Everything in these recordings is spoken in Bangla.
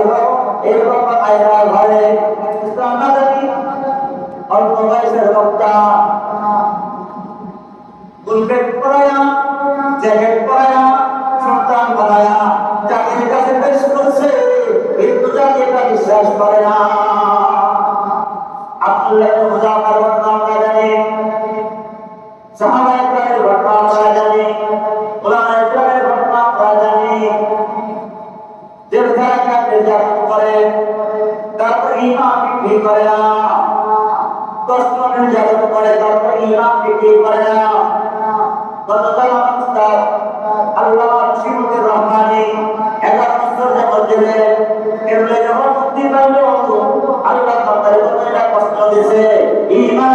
ছিল এরকম সন্তান বানায়া চাকরির কাছে পেশ বিশ্বাস করে বিক্রি করে না। গতকাল আমার আল্লাহ শ্রীমতি রহমানি এগারো বছর যখন দিলেন এগুলো যখন মুক্তি পাইল আল্লাহ তাদের কষ্ট দিছে ইমান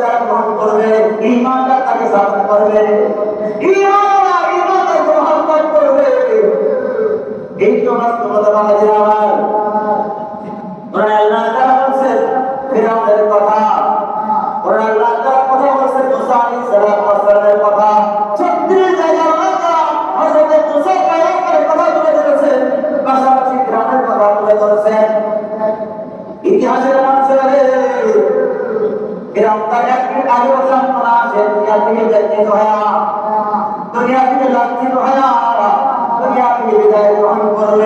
যারা গ্রহণ করবে ইমানদার তাকে সাধন করবে ইমান ইমানদার গ্রহণ করবে এই তো বাস্তবতা বাংলাদেশের আমার কোরআন আল্লাহ তাআলা বলছেন ফিরাউনের কথা কোরআন আল্লাহ তাআলা কথা বলছেন মুসা আলাইহিস সালাম ওয়াসালামের কথা 36 জায়গায় আল্লাহ হযরত মুসা পয়গম্বরের কথা তুলে ধরেছেন পাশাপাশি ফিরাউনের কথা তুলে ধরেছেন ইতিহাসের মানুষের ফিরাউন তার না দুনিয়া থেকে ব্যক্তিত হয়া দুনিয়া থেকে বিদায় গ্রহণ করবে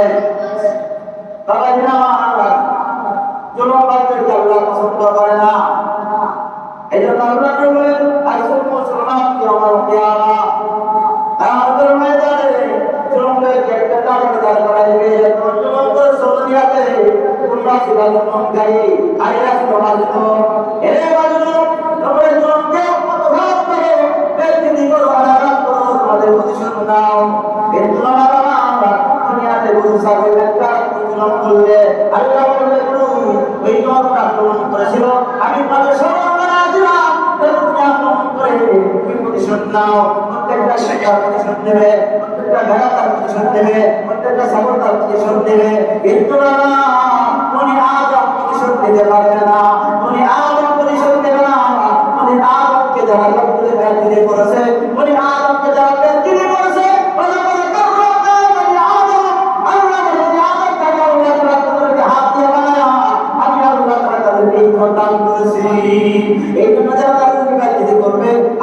করবে তারা যেন আমার জনবাদকে আল্লাহ পছন্দ করে না এই জন্য আল্লাহ বলবেন আসল মুসলমান কি আমার পেয়ারা আমাদের ময়দানে জনগণের একটা দাঁড় করা যাবে জনগণের সোনিয়াতে তোমরা সেবা জনগাই আইরা সমাজ এ বাজু তোমরা বাকি মানুষের রাজরা তাদেরকে আক্রমণ করে তুমি প্রতিশোধ নাও, প্রত্যেকটা শিক্ষা প্রতিশোধ দেবে প্রত্যেকটা ঘোড়া তার প্রতিশোধ দেবে প্রত্যেকটা সাগর তার প্রতিশোধ দেবে কিন্তু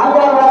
Agora